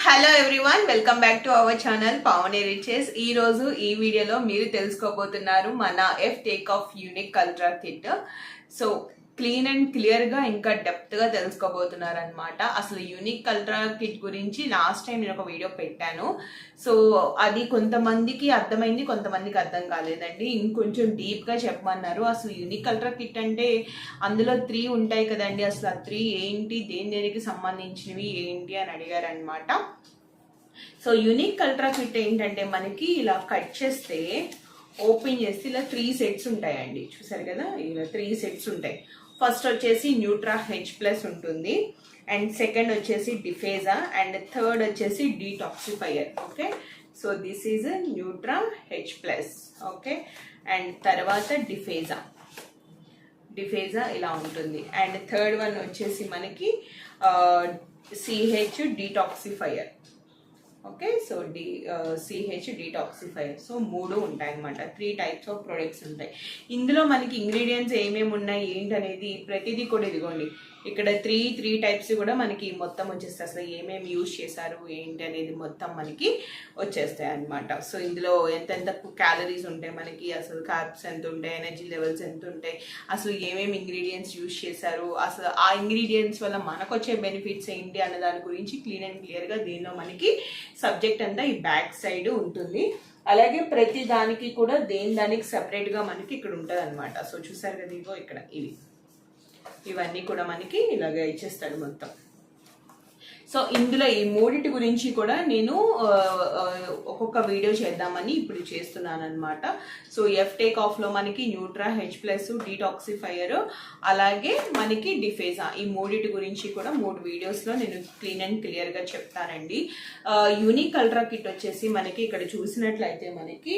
Hello everyone welcome back to our channel Pavani riches ఈ రోజు ఈ వీడియోలో మీరు తెలుసుకోబోతున్నారు మన F take off unique culture kit so clean and క్లియర్గా ఇంకా డెప్త్గా తెలుసుకోబోతున్నారనమాట తెలుసుకోబోతున్నారు అనమాట అసలు యూనిక్ కల్చర్ కిట్ గురించి లాస్ట్ టైం నేను ఒక వీడియో పెట్టాను. సో అది కొంతమందికి అర్థమైంది కొంతమందికి అర్థం కాలేదండి. ఇంకొంచెం డీప్గా చెప్పమన్నారు. అసలు యూనిక్ కల్చర్ కిట్ అంటే అందులో త్రీ ఉంటాయి కదండి. అసలు ఆ త్రీ ఏంటి దేని దేనికి సంబంధించినవి ఏంటి అని అడిగారనమాట సో యూనిక్ కల్ట్రా కిట్ ఏంటంటే మనకి ఇలా కట్ చేస్తే ఓపెన్ చేస్తే ఇలా త్రీ సెట్స్ ఉంటాయండి. చూసారు కదా? ఇలా త్రీ సెట్స్ ఉంటాయి. ఫస్ట్ వచ్చేసి న్యూట్రా హెచ్ ప్లస్ ఉంటుంది. అండ్ సెకండ్ వచ్చేసి డిఫేజా అండ్ థర్డ్ వచ్చేసి detoxifier okay so this is nutra H plus okay and తర్వాత డిఫేజా డిఫేజా ఇలా ఉంటుంది. అండ్ థర్డ్ వన్ వచ్చేసి మనకి CH detoxifier okay? So the CH detoxifier so మూడు ఉంటాయి అనమాట త్రీ టైప్స్ ఆఫ్ ప్రొడక్ట్స్ ఉంటాయి. ఇందులో మనకి ఇంగ్రీడియంట్స్ ఏమేమి ఉన్నాయి ఏంటనేది ప్రతిదీ కూడా ఇదిగోండి. ఇక్కడ త్రీ త్రీ టైప్స్ కూడా మనకి మొత్తం వచ్చేస్తాయి. అసలు ఏమేమి యూజ్ చేశారు ఏంటి అనేది మొత్తం మనకి వచ్చేస్తాయి అనమాట సో ఇందులో ఎంతెంత క్యాలరీస్ ఉంటాయి మనకి అసలు కార్బ్స్ ఎంత ఉంటాయి ఎనర్జీ లెవెల్స్ ఎంత ఉంటాయి అసలు ఏమేమి ఇంగ్రీడియంట్స్ యూజ్ చేశారు అసలు ఆ ఇంగ్రీడియంట్స్ వల్ల మనకు వచ్చే బెనిఫిట్స్ ఏంటి అన్న దాని గురించి క్లీన్ అండ్ క్లియర్గా దీనిలో మనకి సబ్జెక్ట్ అంతా ఈ బ్యాక్ సైడ్ ఉంటుంది. అలాగే ప్రతి దానికి కూడా దేని దానికి సెపరేట్గా మనకి ఇక్కడ ఉంటుంది అనమాట సో చూసారు కదా ఇగో ఇక్కడ ఇవి. ఇవన్నీ కూడా మనకి ఇలాగ ఇచ్చేస్తాడు మొత్తం. సో ఇందులో ఈ మూడింటి గురించి కూడా నేను ఒక్కొక్క వీడియో చేద్దామని ఇప్పుడు చేస్తున్నాను అనమాట సో ఎఫ్ టేక్ ఆఫ్లో మనకి న్యూట్రా హెచ్ ప్లస్ డీటాక్సిఫైయర్ అలాగే మనకి డిఫేజా ఈ మూడింటి గురించి కూడా మూడు వీడియోస్లో నేను క్లీన్ అండ్ క్లియర్గా చెప్తానండి. యూనిక్ అల్ట్రా కిట్ వచ్చేసి మనకి ఇక్కడ చూసినట్లయితే మనకి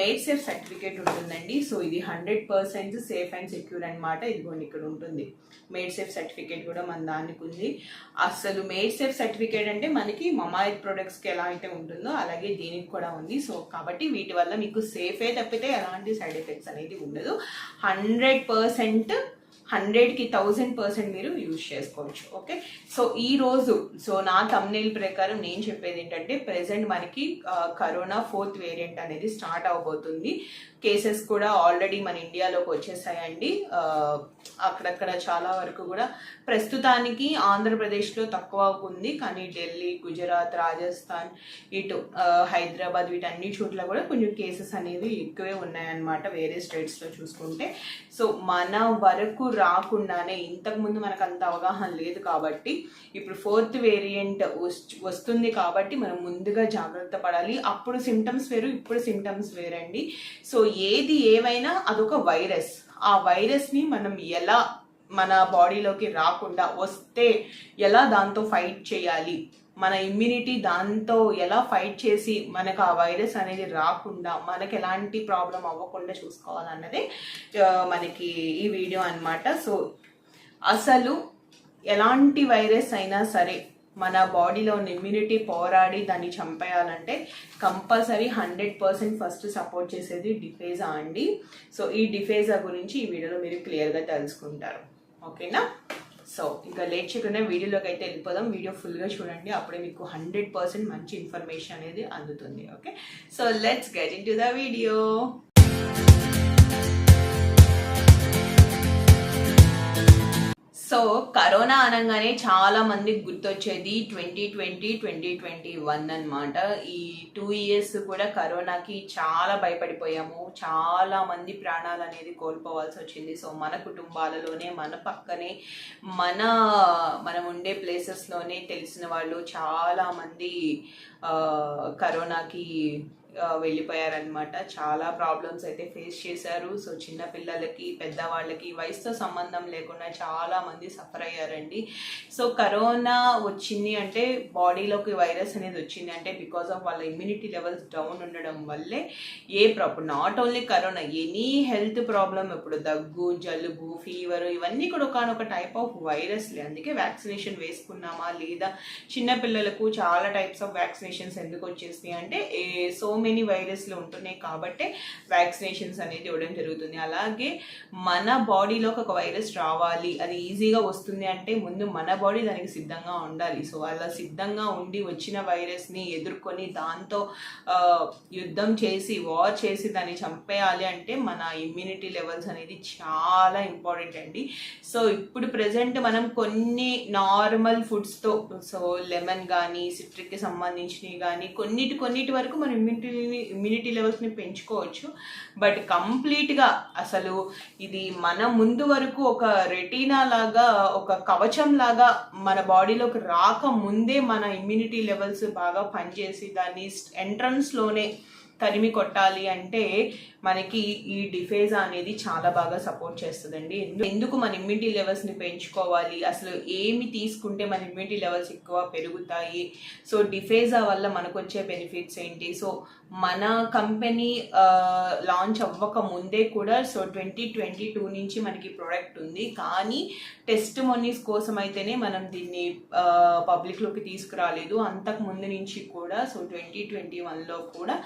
మేడ్ సేఫ్ సర్టిఫికేట్ ఉంటుందండి. సో ఇది hundred percent safe and secure అనమాట ఇదిగోండి ఇక్కడ ఉంటుంది. మేడ్ సేఫ్ సర్టిఫికేట్ కూడా మన దానికి ఉంది. అసలు మేడ్ సేఫ్ సర్టిఫికేట్ అంటే మనకి మమాయిత్ ప్రొడక్ట్స్కి ఎలా అయితే ఉంటుందో అలాగే దీనికి కూడా ఉంది. సో కాబట్టి వీటి వల్ల మీకు సేఫే తప్పితే ఎలాంటి సైడ్ ఎఫెక్ట్స్ అనేది ఉండదు. హండ్రెడ్ పర్సెంట్ హండ్రెడ్కి థౌజండ్ పర్సెంట్ మీరు యూజ్ చేసుకోవచ్చు. ఓకే సో ఈ రోజు సో నా తమ్నేల్ ప్రకారం నేను చెప్పేది ఏంటంటే ప్రెసెంట్ మనకి కరోనా ఫోర్త్ వేరియంట్ అనేది స్టార్ట్ అవబోతుంది. కేసెస్ కూడా ఆల్రెడీ మన ఇండియాలోకి వచ్చేసాయండి. అక్కడక్కడ చాలా వరకు కూడా ప్రస్తుతానికి ఆంధ్రప్రదేశ్లో తక్కువ ఉంది. కానీ ఢిల్లీ గుజరాత్ రాజస్థాన్ ఇటు హైదరాబాద్ వీటన్ని చోట్ల కూడా కొంచెం కేసెస్ అనేవి ఎక్కువే ఉన్నాయన్నమాట వేరే స్టేట్స్లో చూసుకుంటే. సో మన వరకు రాకుండానే ఇంతకుముందు మనకు అంత అవగాహన లేదు కాబట్టి ఇప్పుడు ఫోర్త్ వేరియంట్ వస్తుంది కాబట్టి మనం ముందుగా జాగ్రత్త పడాలి. అప్పుడు సిమ్టమ్స్ వేరు ఇప్పుడు సిమ్టమ్స్ వేరండి. సో ఏది ఏమైనా అదొక వైరస్. ఆ వైరస్ని మనం ఎలా మన బాడీలోకి రాకుండా వస్తే ఎలా దాంతో ఫైట్ చేయాలి? మన ఇమ్యూనిటీ దాంతో ఎలా ఫైట్ చేసి మనకు ఆ వైరస్ అనేది రాకుండా మనకి ఎలాంటి ప్రాబ్లం అవ్వకుండా చూసుకోవాలన్నదే మనకి ఈ వీడియో అన్నమాట. సో అసలు ఎలాంటి వైరస్ అయినా సరే మన బాడీలో ఉన్న ఇమ్యూనిటీ పోరాడి దాన్ని చంపేయాలంటే compulsory hundred percent first support చేసేది డిఫేజా అండి. సో ఈ డిఫేజా గురించి ఈ వీడియోలో మీరు క్లియర్గా తెలుసుకుంటారు. ఓకేనా? సో ఇంకా లేట్ చేయకుండా వీడియోలోకి అయితే వెళ్ళిపోదాం. వీడియో ఫుల్గా చూడండి. అప్పుడే మీకు హండ్రెడ్ పర్సెంట్ మంచి ఇన్ఫర్మేషన్ అనేది అందుతుంది. Okay? So let's get in to the video so corona అనగానే చాలా మందికి గుర్తొచ్చేది twenty twenty twenty twenty one అనమాట ఈ టూ ఇయర్స్ కూడా కరోనాకి చాలా భయపడిపోయాము. చాలా మంది ప్రాణాలు అనేది కోల్పోవాల్సి వచ్చింది. సో మన కుటుంబాలలోనే మన పక్కనే మన మనం ఉండే ప్లేసెస్లోనే తెలిసిన వాళ్ళు చాలా మంది కరోనాకి వెళ్ళిపోయారనమాట చాలా ప్రాబ్లమ్స్ అయితే ఫేస్ చేశారు. సో చిన్న పిల్లలకి పెద్దవాళ్ళకి వయసుతో సంబంధం లేకుండా చాలా మంది సఫర్ అయ్యారండి. సో కరోనా వచ్చింది అంటే బాడీలోకి వైరస్ అనేది వచ్చింది అంటే బికాస్ ఆఫ్ వాళ్ళ ఇమ్యూనిటీ లెవెల్స్ డౌన్ ఉండడం వల్లే a problem not only corona any health problem ఇప్పుడు దగ్గు జలుబు ఫీవర్ ఇవన్నీ కూడా ఒకనొక టైప్ ఆఫ్ వైరస్లే అందుకే వ్యాక్సినేషన్ వేసుకున్నామా లేదా చిన్న పిల్లలకు చాలా టైప్స్ ఆఫ్ వ్యాక్సినేషన్స్ ఎందుకు వచ్చేసినాయి అంటే సో మెనీ వైరస్లు ఉంటున్నాయి కాబట్టి వ్యాక్సినేషన్స్ అనేది ఇవ్వడం జరుగుతుంది. అలాగే మన బాడీలోకి ఒక వైరస్ రావాలి అది ఈజీగా వస్తుంది అంటే ముందు మన బాడీ దానికి సిద్ధంగా ఉండాలి. సో అలా సిద్ధంగా ఉండి వచ్చిన వైరస్ని ఎదుర్కొని దాంతో యుద్ధం చేసి వార్ చేసి దాన్ని చంపేయాలి అంటే మన ఇమ్యూనిటీ లెవెల్స్ అనేది చాలా ఇంపార్టెంట్ అండి. సో ఇప్పుడు ప్రజెంట్ మనం కొన్ని నార్మల్ ఫుడ్స్తో సో లెమన్ కానీ సిట్రిక్కి సంబంధించినవి కానీ కొన్నిటి కొన్నిటి వరకు మన ఇమ్యూనిటీ ఇమ్యూనిటీ లెవెల్స్ని పెంచుకోవచ్చు. బట్ కంప్లీట్గా అసలు ఇది మన ముందు వరకు ఒక రెటీనా లాగా ఒక కవచం లాగా మన బాడీలోకి రాక ముందే మన ఇమ్యూనిటీ లెవెల్స్ బాగా పనిచేసి దాన్ని ఎంట్రన్స్లోనే తరిమి కొట్టాలి అంటే మనకి ఈ డిఫేజా అనేది చాలా బాగా సపోర్ట్ చేస్తుందండి. ఎందుకు మన ఇమ్యూనిటీ లెవెల్స్ని పెంచుకోవాలి? అసలు ఏమి తీసుకుంటే మన ఇమ్యూనిటీ లెవెల్స్ ఎక్కువ పెరుగుతాయి? సో డిఫేజా వల్ల మనకు వచ్చే బెనిఫిట్స్ ఏంటి? సో మన కంపెనీ లాంచ్ అవ్వక ముందే కూడా సో ట్వంటీ ట్వంటీ టూ నుంచి మనకి ప్రోడక్ట్ ఉంది. కానీ టెస్ట్ మొనీస్ కోసం అయితేనే మనం దీన్ని పబ్లిక్లోకి తీసుకురాలేదు. అంతకు ముందు నుంచి కూడా సో ట్వంటీ ట్వంటీ వన్లో కూడా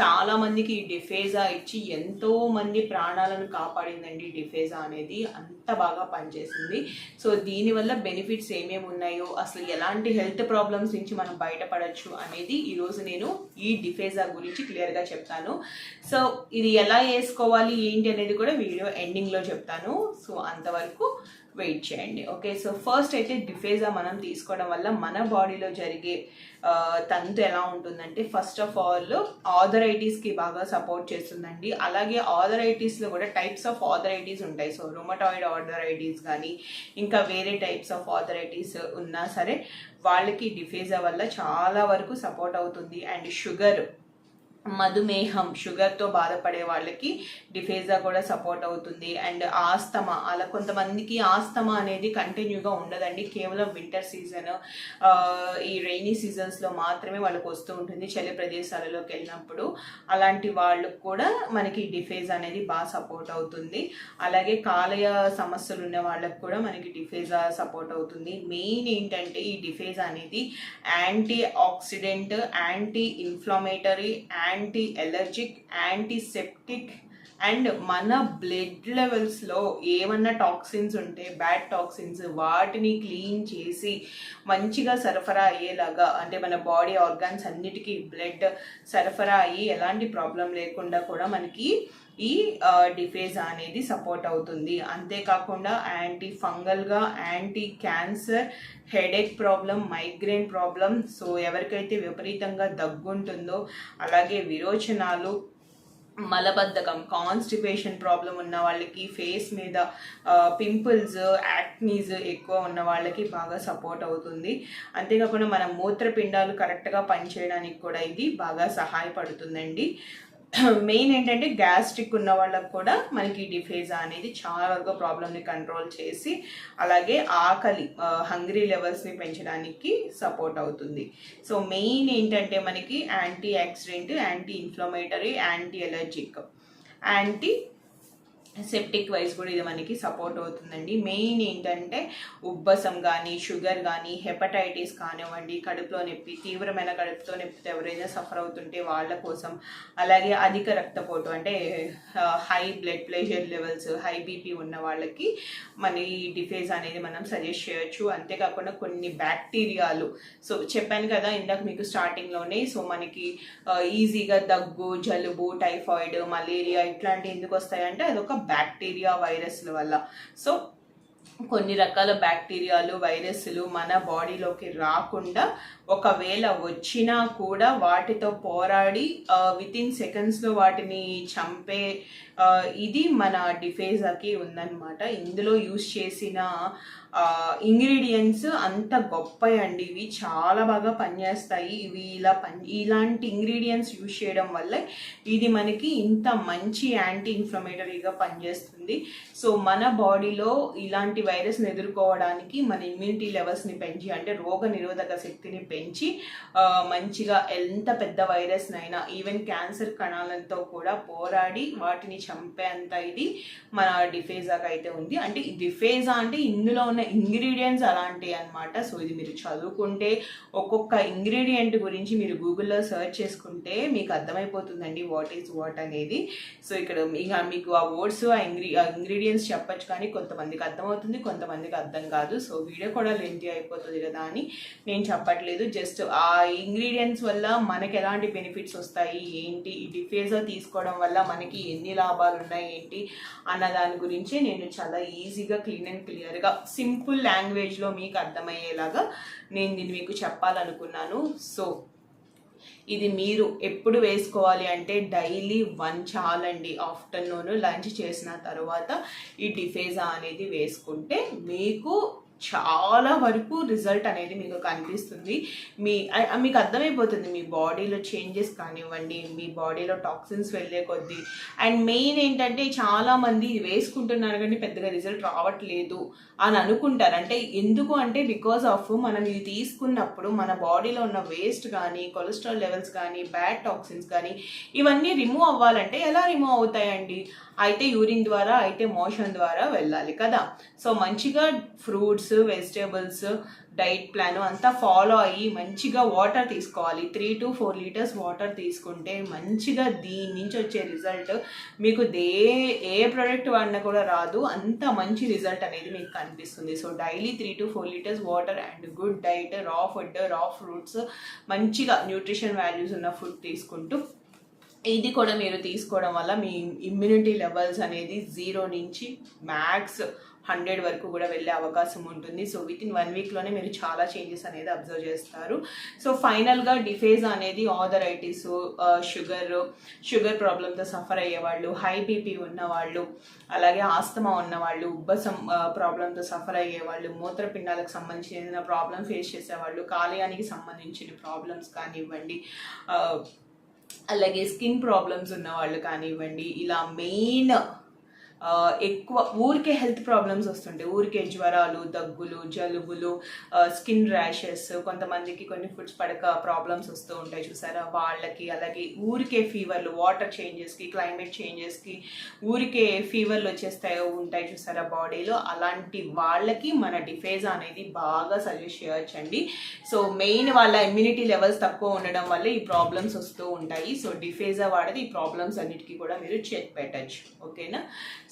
చాలామందికి ఈ డిఫేజా ఇచ్చి ఎంతో మంది ప్రాణాలను కాపాడిందండి డిఫేజా అనేది. అంత బాగా పనిచేసింది. సో దీనివల్ల బెనిఫిట్స్ ఏమేమి ఉన్నాయో అసలు ఎలాంటి హెల్త్ ప్రాబ్లమ్స్ నుంచి మనం బయటపడచ్చు అనేది ఈరోజు నేను ఈ డిఫేజా గురించి క్లియర్గా చెప్తాను. సో ఇది ఎలా వేసుకోవాలి ఏంటి అనేది కూడా వీడియో ఎండింగ్లో చెప్తాను. సో అంతవరకు వెయిట్ చేయండి. ఓకే సో ఫస్ట్ అయితే డిఫేజా మనం తీసుకోవడం వల్ల మన బాడీలో జరిగే తంతు ఎలా ఉంటుందంటే ఫస్ట్ ఆఫ్ ఆల్ ఆథరైటీస్కి బాగా సపోర్ట్ చేస్తుందండి. అలాగే ఆథరైటీస్లో కూడా టైప్స్ ఆఫ్ ఆథరైటీస్ ఉంటాయి. సో రొమటాయిడ్ ఆథరైటీస్ కానీ ఇంకా వేరే టైప్స్ ఆఫ్ ఆథరైటీస్ ఉన్నా సరే వాళ్ళకి డిఫేజా వల్ల చాలా వరకు సపోర్ట్ అవుతుంది. అండ్ షుగర్ మధుమేహం షుగర్తో బాధపడే వాళ్ళకి డిఫేజా కూడా సపోర్ట్ అవుతుంది. అండ్ ఆస్తమా అలా కొంతమందికి ఆస్తమా అనేది కంటిన్యూగా ఉండదండి. కేవలం వింటర్ సీజన్ ఈ రైనీ సీజన్స్లో మాత్రమే వాళ్ళకి వస్తూ ఉంటుంది చలి ప్రదేశాలలోకి వెళ్ళినప్పుడు. అలాంటి వాళ్ళకు కూడా మనకి డిఫేజ్ అనేది బాగా సపోర్ట్ అవుతుంది. అలాగే కాలయ సమస్యలు ఉన్న వాళ్ళకి కూడా మనకి డిఫేజా సపోర్ట్ అవుతుంది. మెయిన్ ఏంటంటే ఈ డిఫేజ్ అనేది anti oxidant anti inflammatory anti allergic antiseptic and మన బ్లడ్ లెవెల్స్లో ఏమన్నా టాక్సిన్స్ ఉంటే బ్యాడ్ టాక్సిన్స్ వాటిని క్లీన్ చేసి మంచిగా సరఫరా అయ్యేలాగా అంటే మన బాడీ ఆర్గాన్స్ అన్నిటికీ బ్లడ్ సరఫరా అయ్యి ఎలాంటి ప్రాబ్లం లేకుండా కూడా మనకి ఈ డిఫేజ్ అనేది సపోర్ట్ అవుతుంది. అంతేకాకుండా anti ఫంగల్గా anti cancer headache problem migraine problem so ఎవరికైతే విపరీతంగా దగ్గుంటుందో అలాగే విరోచనాలు మలబద్ధకం కాన్స్టిపేషన్ ప్రాబ్లం ఉన్న వాళ్ళకి ఫేస్ మీద పింపుల్స్ యాక్నీస్ ఎక్కువ ఉన్న వాళ్ళకి బాగా సపోర్ట్ అవుతుంది. అంతేకాకుండా మన మూత్రపిండాలు కరెక్ట్గా పనిచేయడానికి కూడా ఇది బాగా సహాయపడుతుందండి. మెయిన్ ఏంటంటే గ్యాస్ట్రిక్ ఉన్న వాళ్ళకు కూడా మనకి డిఫేజా అనేది చాలా వరకు ప్రాబ్లమ్ని కంట్రోల్ చేసి అలాగే ఆకలి హంగ్రీ లెవెల్స్ని పెంచడానికి సపోర్ట్ అవుతుంది. సో మెయిన్ ఏంటంటే మనకి anti accident anti inflammatory anti allergic anti septic wise కూడా ఇది మనకి సపోర్ట్ అవుతుందండి. మెయిన్ ఏంటంటే ఉబ్బసం కానీ షుగర్ కానీ హెపటైటిస్ కానివ్వండి కడుపులో నొప్పి తీవ్రమైన కడుపుతో నొప్పితో ఎవరైనా సఫర్ అవుతుంటే వాళ్ళ కోసం అలాగే అధిక రక్తపోటు అంటే high blood pressure levels high BP ఉన్న వాళ్ళకి మన ఈ డిఫేజ్ అనేది మనం సజెస్ట్ చేయొచ్చు. అంతేకాకుండా కొన్ని బ్యాక్టీరియాలు సో చెప్పాను కదా ఇందాక మీకు స్టార్టింగ్లోనే సో మనకి ఈజీగా దగ్గు జలుబు టైఫాయిడ్ మలేరియా ఇట్లాంటివి ఎందుకు వస్తాయంటే అదొక బ్యాక్టీరియా వైరస్ల వల్ల. సో కొన్ని రకాల బ్యాక్టీరియాలు వైరస్లు మన బాడీలోకి రాకుండా ఒకవేళ వచ్చినా కూడా వాటితో పోరాడి విత్ ఇన్ సెకండ్స్లో వాటిని చంపే ఇది మన డిఫేజాకి ఉందన్నమాట. ఇందులో యూస్ చేసిన ఇంగ్రీడియంట్స్ అంత గొప్ప అండి ఇవి చాలా బాగా పనిచేస్తాయి. ఇవి ఇలా పని ఇలాంటి ఇంగ్రీడియంట్స్ యూస్ చేయడం వల్ల ఇది మనకి ఇంత మంచి యాంటీ ఇన్ఫ్లమేటరీగా పనిచేస్తుంది. సో మన బాడీలో ఇలాంటి వైరస్ని ఎదుర్కోవడానికి మన ఇమ్యూనిటీ లెవెల్స్ని పెంచి అంటే రోగ నిరోధక శక్తిని పెంచి పెంచి మంచిగా ఎంత పెద్ద వైరస్నైనా ఈవెన్ క్యాన్సర్ కణాలతో కూడా పోరాడి వాటిని చంపేంత ఇది మన డిఫేజాగా అయితే ఉంది. అంటే డిఫేజా అంటే ఇందులో ఉన్న ఇంగ్రీడియంట్స్ అలాంటివి అనమాట సో ఇది మీరు చదువుకుంటే ఒక్కొక్క ఇంగ్రీడియంట్ గురించి మీరు గూగుల్లో సెర్చ్ చేసుకుంటే మీకు అర్థమైపోతుందండి వాట్ ఈస్ వాట్ అనేది. సో ఇక్కడ ఇక మీకు ఆ వర్డ్స్ ఆ ఇంగ్రీ ఆ ఇంగ్రీడియంట్స్ చెప్పచ్చు కానీ కొంతమందికి అర్థమవుతుంది కొంతమందికి అర్థం కాదు. సో వీడియో కూడా లెంతి అయిపోతుంది కదా అని నేను చెప్పట్లేదు. జస్ట్ ఆ ఇంగ్రీడియంట్స్ వల్ల మనకి ఎలాంటి బెనిఫిట్స్ వస్తాయి ఏంటి ఈ డిఫేజర్ తీసుకోవడం వల్ల మనకి ఎన్ని లాభాలు ఉన్నాయి ఏంటి అన్న దాని గురించి నేను చాలా ఈజీగా క్లీన్ అండ్ క్లియర్గా సింపుల్ లాంగ్వేజ్లో మీకు అర్థమయ్యేలాగా నేను దీన్ని మీకు చెప్పాలనుకున్నాను. సో ఇది మీరు ఎప్పుడు వేసుకోవాలి అంటే డైలీ వన్ చాలండి. ఆఫ్టర్నూన్ లంచ్ చేసిన తర్వాత ఈ డిఫేజా అనేది వేసుకుంటే మీకు చాలా వరకు రిజల్ట్ అనేది మీకు కనిపిస్తుంది. మీ మీకు అర్థమైపోతుంది మీ బాడీలో చేంజెస్ కానివ్వండి మీ బాడీలో టాక్సిన్స్ వెళ్ళే కొద్దీ. అండ్ మెయిన్ ఏంటంటే చాలామంది ఇది వేసుకుంటున్నారు కానీ పెద్దగా రిజల్ట్ రావట్లేదు అని అనుకుంటారు. అంటే ఎందుకు అంటే బికాస్ ఆఫ్ మనం ఇది తీసుకున్నప్పుడు మన బాడీలో ఉన్న వేస్ట్ కానీ కొలెస్ట్రాల్ లెవెల్స్ కానీ బ్యాడ్ టాక్సిన్స్ కానీ ఇవన్నీ రిమూవ్ అవ్వాలంటే ఎలా రిమూవ్ అవుతాయండి? అయితే యూరిన్ ద్వారా అయితే మోషన్ ద్వారా వెళ్ళాలి కదా. సో మంచిగా ఫ్రూట్స్ వెజిటేబుల్స్ డైట్ ప్లాన్ అంతా ఫాలో అయ్యి మంచిగా వాటర్ తీసుకోవాలి. Three to four litres water తీసుకుంటే మంచిగా దీని నుంచి వచ్చే రిజల్ట్ మీకు దే ఏ ప్రోడక్ట్ వాడినా కూడా రాదు. అంత మంచి రిజల్ట్ అనేది మీకు కనిపిస్తుంది. So daily three to four litres water and good diet raw food raw fruits మంచిగా న్యూట్రిషన్ వాల్యూస్ ఉన్న ఫుడ్ తీసుకుంటూ ఇది కూడా మీరు తీసుకోవడం వల్ల మీ ఇమ్యూనిటీ లెవెల్స్ అనేది జీరో నుంచి మ్యాక్స్ హండ్రెడ్ వరకు కూడా వెళ్ళే అవకాశం ఉంటుంది. సో విత్ ఇన్ వన్ వీక్లోనే మీరు చాలా చేంజెస్ అనేది అబ్జర్వ్ చేస్తారు. సో ఫైనల్గా డిఫేజ్ అనేది ఆథరైటిస్ షుగర్ షుగర్ ప్రాబ్లంతో సఫర్ అయ్యేవాళ్ళు హై బీపీ ఉన్నవాళ్ళు అలాగే ఆస్తమా ఉన్నవాళ్ళు ఉబ్బసం uh, ప్రాబ్లంతో సఫర్ అయ్యేవాళ్ళు మూత్రపిండాలకు సంబంధించిన ప్రాబ్లం ఫేస్ చేసేవాళ్ళు కాలేయానికి సంబంధించిన ప్రాబ్లమ్స్ కానివ్వండి uh, అలాగే స్కిన్ ప్రాబ్లమ్స్ ఉన్న వాళ్ళు కానివ్వండి ఇలా మెయిన్ ఎక్కువ ఊరికే హెల్త్ ప్రాబ్లమ్స్ వస్తుంటాయి. ఊరికే జ్వరాలు దగ్గులు జలుబులు స్కిన్ ర్యాషెస్ కొంతమందికి కొన్ని ఫుడ్స్ పడక ప్రాబ్లమ్స్ వస్తూ ఉంటాయి చూసారా? వాళ్ళకి అలాగే ఊరికే ఫీవర్లు వాటర్ చేంజెస్కి క్లైమేట్ చేంజెస్కి ఊరికే ఫీవర్లు వచ్చేస్తాయి ఉంటాయి చూసారా బాడీలో? అలాంటి వాళ్ళకి మన డిఫేజా అనేది బాగా సజెస్ట్ చేయొచ్చండి సో మెయిన్ వాళ్ళ ఇమ్యూనిటీ లెవెల్స్ తక్కువ ఉండడం వల్ల ఈ ప్రాబ్లమ్స్ వస్తూ ఉంటాయి. సో డిఫేజా వాడేది. ఈ ప్రాబ్లమ్స్ అన్నిటికీ కూడా మీరు చెక్ పెట్టచ్చు. ఓకేనా?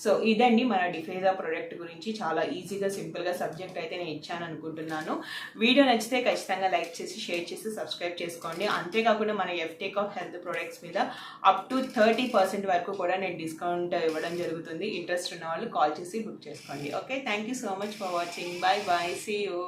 సో ఇదండి మన డిఫేజా ప్రోడక్ట్ గురించి. చాలా ఈజీగా సింపుల్గా సబ్జెక్ట్ అయితే నేను ఇచ్చాను అనుకుంటున్నాను. వీడియో నచ్చితే ఖచ్చితంగా లైక్ చేసి షేర్ చేసి సబ్స్క్రైబ్ చేసుకోండి. అంతేకాకుండా మన F take off health products మీద అప్ టు థర్టీ పర్సెంట్ వరకు కూడా నేను డిస్కౌంట్ ఇవ్వడం జరుగుతుంది. ఇంట్రెస్ట్ ఉన్న వాళ్ళు కాల్ చేసి బుక్ చేసుకోండి. Okay? Thank you so much for watching. Bye bye see you